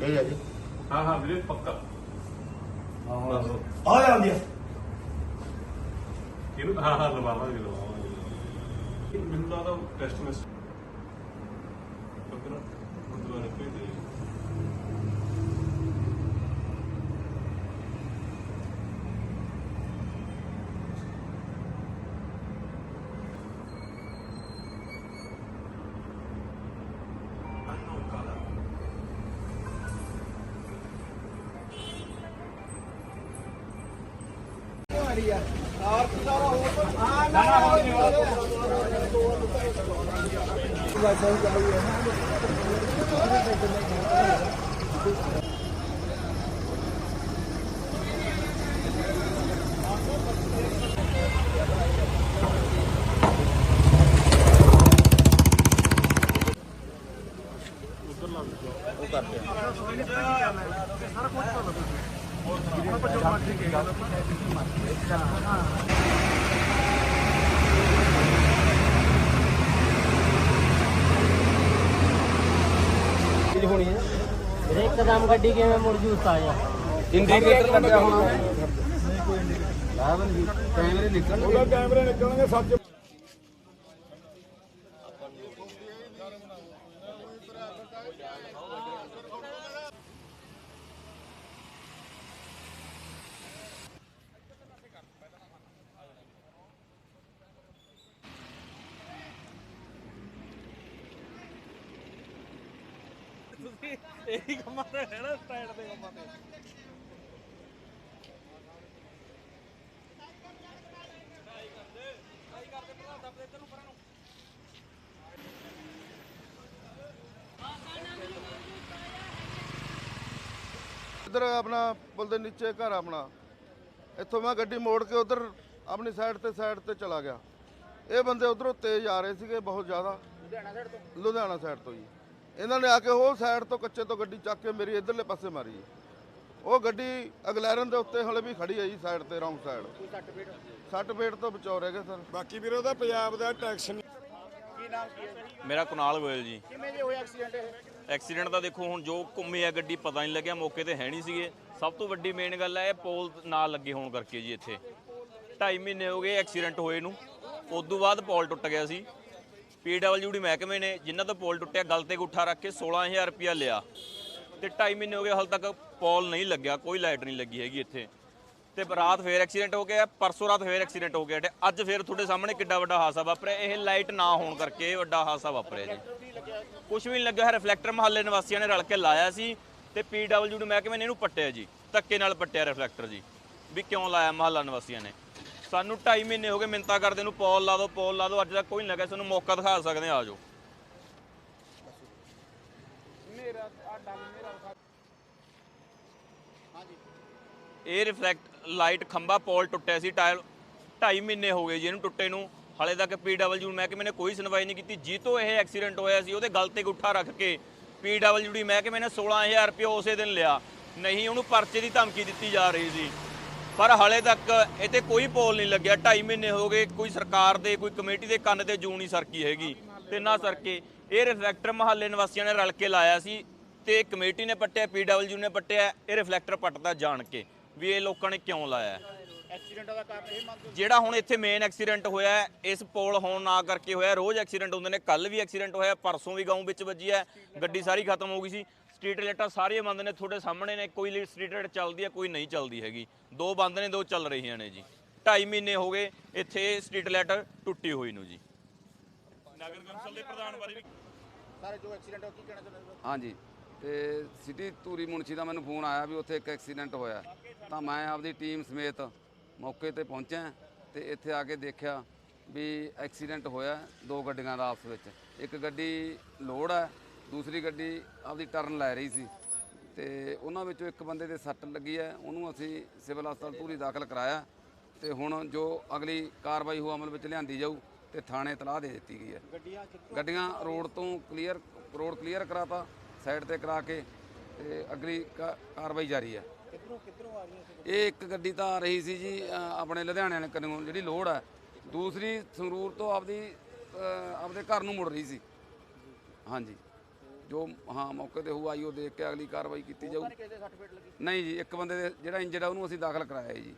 ਇਹ ਹੈ ਜੀ ਹਾਂ ਹਾਂ ਵੀਰੇ ਪੱਕਾ ਬਸ ਆ ਜਾਂਦੀ ਆ ਇਹਨੂੰ ਹਾਂ ਹਾਂ ਲਵਾਵਾਂਗੇ ਲਵਾਵਾਂਗੇ ਮੈਨੂੰ ਲੱਗਦਾ रही है और वो करते हैं ਵੀਰੇ ਇੱਕਦਮ ਗੱਡੀ ਕਿਵੇਂ ਮੁੜ ਜੂ ਉਤਾਰਿਆ ਇੰਡੀਕੇਟਰ ਲੱਗਿਆ ਹੋਣਾ ਕੈਮਰੇ ਨਿਕਲ ਉਹਦਾ ਕੈਮਰੇ ਨਿਕਲਣਗੇ ਇਹੀ ਕੰਮਾਂ ਤੇ ਰਹਿਣਾ ਸਟੈਂਡ ਦੇ ਕੰਮਾਂ ਤੇ। ਇੱਧਰ ਆਪਣਾ ਪੁਲ ਦੇ ਨੀਚੇ ਘਰ ਆਪਣਾ। ਇੱਥੋਂ ਮੈਂ ਗੱਡੀ ਮੋੜ ਕੇ ਉਧਰ ਆਪਣੀ ਸਾਈਡ ਤੇ ਸਾਈਡ ਤੇ ਚਲਾ ਗਿਆ। ਇਹ ਬੰਦੇ ਉਧਰੋਂ ਤੇਜ਼ ਆ ਰਹੇ ਸੀਗੇ ਬਹੁਤ ਜ਼ਿਆਦਾ। ਲੁਧਿਆਣਾ ਸਾਈਡ ਤੋਂ? ਲੁਧਿਆਣਾ ਸਾਈਡ ਤੋਂ ਜੀ। ਇਹਨਾਂ ਨੇ ਆ ਕੇ ਉਹ ਸਾਈਡ ਤੋਂ ਕੱਚੇ ਤੋਂ ਗੱਡੀ ਚੱਕ ਕੇ ਮੇਰੀ ਇਧਰਲੇ ਪਾਸੇ ਮਾਰੀ। ਜੀ ਉਹ ਗੱਡੀ ਅਗਲੈਰਨ ਦੇ ਉੱਤੇ ਹਲੇ ਵੀ ਖੜੀ ਹੈ ਜੀ ਸਾਈਡ ਤੇ ਰੌਂਗ ਸਾਈਡ। ਕੋਈ ਸੱਟ ਫੇਟ ਸੱਟ ਫੇਟ ਤੋਂ ਬਚਾਉ ਰਹਿ ਗਏ ਸਰ। ਬਾਕੀ ਵੀਰੇ ਉਹਦਾ ਪੰਜਾਬ ਦਾ ਟੈਕਸ ਨਹੀਂ ਮੇਰਾ ਕੁਨਾਲ ਗੋਇਲ ਜੀ। ਕਿਵੇਂ ਜੇ ਹੋਇਆ ਐਕਸੀਡੈਂਟ ਇਹ? ਐਕਸੀਡੈਂਟ ਦਾ ਦੇਖੋ ਹੁਣ ਜੋ ਘੁੰਮੀ ਆ ਗੱਡੀ ਪਤਾ ਨਹੀਂ ਲੱਗਿਆ ਮੌਕੇ ਤੇ ਹੈ ਨਹੀਂ ਸੀਗੇ। ਸਭ ਤੋਂ ਵੱਡੀ ਮੇਨ ਗੱਲ ਹੈ ਇਹ ਪੋਲ ਨਾਲ ਲੱਗੇ ਹੋਣ ਕਰਕੇ ਜੀ ਇੱਥੇ। 2.5 ਮਹੀਨੇ ਹੋ ਗਏ ਐਕਸੀਡੈਂਟ ਹੋਏ ਨੂੰ। ਉਦੋਂ ਬਾਅਦ ਪੋਲ ਟੁੱਟ ਗਿਆ ਸੀ। ਪੀਡਬਲਯੂਡੀ ਮਹਿਕਮੇ ਨੇ ਜਿਨ੍ਹਾਂ ਤੋਂ ਪੋਲ ਟੁੱਟਿਆ, ਗਲ ਤੇ ਗੁੱਠਾ ਰੱਖ ਕੇ 16000 ਰੁਪਇਆ ਲਿਆ। ਤੇ 2.5 ਮਹੀਨੇ ਹੋ ਗਏ, ਹਾਲ ਤੱਕ ਪੋਲ ਨਹੀਂ ਲੱਗਿਆ, ਕੋਈ ਲਾਈਟ ਨਹੀਂ ਲੱਗੀ ਹੈਗੀ ਇੱਥੇ। ਤੇ ਰਾਤ ਫੇਰ ਐਕਸੀਡੈਂਟ ਹੋ ਗਿਆ, ਪਰਸੋਂ ਰਾਤ ਫੇਰ ਐਕਸੀਡੈਂਟ ਹੋ ਗਿਆ ਤੇ ਅੱਜ ਫੇਰ ਤੁਹਾਡੇ ਸਾਹਮਣੇ ਕਿੱਡਾ ਵੱਡਾ ਹਾਦਸਾ ਵਾਪਰਿਆ। ਇਹ ਲਾਈਟ ਨਾ ਹੋਣ ਕਰਕੇ ਵੱਡਾ ਹਾਦਸਾ ਵਾਪਰਿਆ ਜੀ। ਕੁਝ ਵੀ ਨਹੀਂ ਲੱਗਿਆ ਹੈ ਰਿਫਲੈਕਟਰ ਮਹੱਲੇ ਨਿਵਾਸੀਆਂ ਨੇ ਰਲ ਕੇ ਲਾਇਆ ਸੀ ਤੇ ਪੀਡਬਲਯੂ ਮਹਿਕਮੇ ਨੇ ਇਹਨੂੰ ਪੱਟਿਆ ਜੀ, ਧੱਕੇ ਨਾਲ ਪੱਟਿਆ ਰਿਫਲੈਕਟਰ ਜੀ। ਵੀ ਕਿਉਂ ਲਾਇਆ ਮਹੱਲਾ ਨਿਵਾਸੀਆਂ ਨੇ? ਸਾਨੂੰ 2.5 ਮਹੀਨੇ ਹੋ ਗਏ ਮਿੰਤਾ ਕਰਦੇ ਨੂੰ ਪੌਲ ਲਾ ਦਿਓ ਪੌਲ ਲਾ ਦਿਓ ਅੱਜ ਤੱਕ ਕੋਈ ਨਹੀਂ ਲੱਗਿਆ ਸਾਨੂੰ ਮੌਕਾ ਦਿਖਾ ਸਕਦੇ ਆ ਆ ਜਾਓ। ਇਹ ਰਿਫਲੈਕਟ ਲਾਈਟ ਖੰਭਾ ਪੋਲ ਟੁੱਟਿਆ ਸੀ ਟਾਇਰ 2.5 ਮਹੀਨੇ ਹੋ ਗਏ ਜੀ ਇਹਨੂੰ ਟੁੱਟੇ ਨੂੰ ਹਾਲੇ ਤੱਕ ਪੀਡਬਲਯੂ ਮਹਿਕਮੇ ਨੇ ਕੋਈ ਸੁਣਵਾਈ ਨਹੀਂ ਕੀਤੀ ਜੀ ਤੋਂ ਇਹ ਐਕਸੀਡੈਂਟ ਹੋਇਆ ਸੀ ਉਹਦੇ ਗਲ ਤੇ ਗੁੱਠਾ ਰੱਖ ਕੇ ਪੀਡਬਲਯੂਡੀ ਮਹਿਕਮੇ ਨੇ 16000 ਰੁਪਏ ਉਸੇ ਦਿਨ ਲਿਆ ਨਹੀਂ ਉਹਨੂੰ ਪਰਚੇ ਦੀ ਧਮਕੀ ਦਿੱਤੀ ਜਾ ਰਹੀ ਸੀ। ਪਰ ਹਾਲੇ ਤੱਕ ਇਹ ਤੇ ਕੋਈ ਪੋਲ ਨਹੀਂ ਲੱਗਿਆ। 2.5 ਮਹੀਨੇ ਹੋ ਗਏ ਕੋਈ ਸਰਕਾਰ ਦੇ ਕੋਈ ਕਮੇਟੀ ਦੇ ਕੰਨ ਤੇ ਜੂੰ ਨਹੀਂ ਸਰਕੀ ਹੈਗੀ ਤੇ ਨਾ ਸਰਕੇ। ਇਹ ਰਿਫਲੈਕਟਰ ਮਹੱਲੇ ਨਿਵਾਸੀਆਂ ਨੇ ਰਲ ਕੇ ਲਾਇਆ ਸੀ ਤੇ ਕਮੇਟੀ ਨੇ ਪੱਟਿਆ ਪੀਡਬਲਯੂ ਨੇ ਪੱਟਿਆ ਇਹ ਰਿਫਲੈਕਟਰ ਪੱਟਦਾ ਜਾਣ ਕੇ ਵੀ ਇਹ ਲੋਕਾਂ ਨੇ ਕਿਉਂ ਲਾਇਆ। ਹੈ। ਜਿਹੜਾ ਹੁਣ ਇੱਥੇ ਮੇਨ ਐਕਸੀਡੈਂਟ ਹੋਇਆ ਇਸ ਪੋਲ ਹੋਣ ਨਾ ਕਰਕੇ ਹੋਇਆ ਰੋਜ਼ ਐਕਸੀਡੈਂਟ ਹੁੰਦੇ ਨੇ ਕੱਲ ਵੀ ਐਕਸੀਡੈਂਟ ਹੋਇਆ ਪਰਸੋਂ ਵੀ ਗਾਉਂ ਵਿੱਚ ਵੱਜੀ ਹੈ ਗੱਡੀ ਸਾਰੀ ਖਤਮ ਹੋ ਗਈ ਸੀ। ਸਟਰੀਟ ਲਾਈਟਾਂ ਸਾਰੀਆਂ ਬੰਦ ਨੇ ਤੁਹਾਡੇ ਸਾਹਮਣੇ ਨੇ ਕੋਈ ਲੀ- ਸਟਰੀਟ ਲਾਈਟ ਚੱਲਦੀ ਹੈ ਕੋਈ ਨਹੀਂ ਚੱਲਦੀ ਹੈਗੀ। ਦੋ ਬੰਦ ਨੇ ਦੋ ਚੱਲ ਰਹੀਆਂ ਨੇ ਜੀ। 2.5 ਮਹੀਨੇ ਹੋ ਗਏ ਇੱਥੇ ਸਟਰੀਟ ਲਾਈਟ ਟੁੱਟੀ ਹੋਈ ਨੂੰ ਜੀ। ਨਗਰ ਕੌਂਸਲ ਦੇ ਪ੍ਰਧਾਨ ਬਾਰੇ ਵੀ ਹਾਂਜੀ ਤੇ ਸਿਟੀ ਧੂਰੀ ਮੁਨਸ਼ੀ ਦਾ ਮੈਨੂੰ ਫੋਨ ਆਇਆ ਵੀ ਉੱਥੇ ਇੱਕ ਐਕਸੀਡੈਂਟ ਹੋਇਆ। ਤਾਂ ਮੈਂ ਆਪਦੀ ਟੀਮ ਸਮੇਤ ਮੌਕੇ ਤੇ ਪਹੁੰਚਿਆ ਤੇ ਇੱਥੇ ਆ ਕੇ ਦੇਖਿਆ ਵੀ ਐਕਸੀਡੈਂਟ ਹੋਇਆ ਦੋ ਗੱਡੀਆਂ ਦਾ ਆਪਸ ਵਿੱਚ। ਇੱਕ ਗੱਡੀ ਲੋਡ ਹੈ ਦੂਸਰੀ ਗੱਡੀ ਆਪਦੀ ਟਰਨ ਲੈ ਰਹੀ ਸੀ ਤੇ ਉਹਨਾਂ ਵਿੱਚੋਂ ਇੱਕ ਬੰਦੇ ਦੇ ਸੱਟ ਲੱਗੀ ਹੈ ਉਹਨੂੰ ਅਸੀਂ ਸਿਵਲ ਹਸਪਤਾਲ ਧੂਰੀ ਦਾਖਲ ਕਰਾਇਆ ਤੇ ਹੁਣ ਜੋ ਅਗਲੀ ਕਾਰਵਾਈ ਹੋ ਅਮਲ ਵਿੱਚ ਲਿਆਂਦੀ ਜਾਊ ਤੇ ਥਾਣੇ ਤਲਾਹ ਦੇ ਦਿੱਤੀ ਗਈ ਹੈ। ਗੱਡੀਆਂ ਰੋਡ ਤੋਂ ਕਲੀਅਰ ਰੋਡ ਕਲੀਅਰ ਕਰਾਤਾ ਸਾਈਡ ਤੇ ਕਰਾ ਕੇ ਤੇ ਅਗਲੀ ਕਾਰਵਾਈ ਜਾਰੀ ਹੈ। ਕਿੱਧਰੋਂ ਕਿੱਧਰੋਂ ਆ ਰਹੀਆਂ ਸੀ ਇਹ ਇੱਕ ਗੱਡੀ ਤਾਂ ਆ ਰਹੀ ਸੀ ਜੀ ਆਪਣੇ ਲੁਧਿਆਣੇ ਵਾਲੇ ਕੰਨੋਂ ਜਿਹੜੀ ਲੋਡ ਹੈ। ਦੂਸਰੀ ਸੰਗਰੂਰ ਤੋਂ ਆਪਦੀ ਆਪਦੇ ਘਰ ਨੂੰ ਮੁੜ ਰਹੀ ਸੀ। ਹਾਂਜੀ। ਜੋ ਹਾਂ ਮੌਕੇ ਤੇ ਹੋਊ ਆਈਓ ਦੇਖ ਕੇ ਅਗਲੀ ਕਾਰਵਾਈ ਕੀਤੀ ਜਾਊ। ਨਹੀਂ ਜੀ ਇੱਕ ਬੰਦੇ ਦੇ ਜਿਹੜਾ ਇੰਜਰਡ ਆ ਉਹਨੂੰ ਅਸੀਂ ਦਾਖਲ ਕਰਾਇਆ ਹੈ ਜੀ।